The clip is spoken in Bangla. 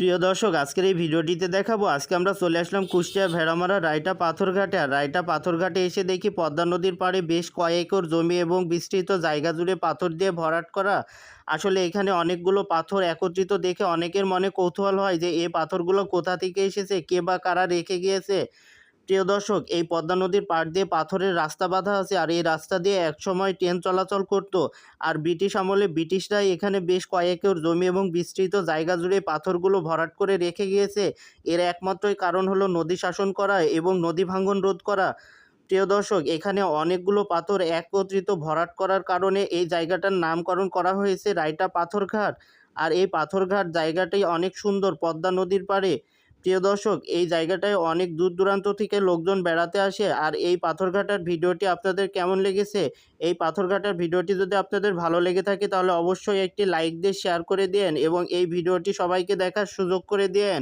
প্রিয় দর্শক, আজকের এই ভিডিওটিতে দেখাবো, আজকে আমরা চলে আসলাম কুষ্টিয়া ভেড়ামারা রায়টা পাথরঘাটে। আর রায়টা পাথরঘাটে এসে দেখি পদ্মা নদীর পাড়ে বেশ কয়েকর জমি এবং বিস্তৃত জায়গা জুড়ে পাথর দিয়ে ভরাট করা। আসলে এখানে অনেকগুলো পাথর একত্রিত দেখে অনেকের মনে কৌতূহল হয় যে, এ পাথরগুলো কোথা থেকে এসেছে, কে বা কারা রেখে গিয়েছে? প্রিয় দর্শক, এই পদ্মা নদীর পাড় দিয়ে পাথরের রাস্তা বাঁধা আছে আর এই রাস্তা দিয়ে একসময় ট্রেন চলাচল করত। আর ব্রিটিশ আমলে ব্রিটিশরাই এখানে বেশ কয়েক একর জমি এবং বিস্তৃত জায়গা জুড়ে পাথরগুলো ভরাট করে রেখে গিয়েছে। এর একমাত্রই কারণ হলো নদী শাসন করা এবং নদী ভাঙ্গন রোধ করা। প্রিয় দর্শক, এখানে অনেকগুলো পাথর একত্রিত ভরাট করার কারণে এই জায়গাটার নামকরণ করা হয়েছে রায়টা পাথরঘাট। আর এই পাথরঘাট জায়গাটাই অনেক সুন্দর পদ্মা নদীর পাড়ে। প্রিয় দর্শক, এই জায়গাটায় অনেক দূর দূরান্ত থেকে লোকজন বেড়াতে আসে আর এই পাথরঘাটার ভিডিওটি আপনাদের কেমন লেগেছে? এই পাথরঘাটার ভিডিওটি যদি আপনাদের ভালো লেগে থাকে তাহলে অবশ্যই একটি লাইক দিয়ে শেয়ার করে দিন এবং এই ভিডিওটি সবাইকে দেখার সুযোগ করে দিন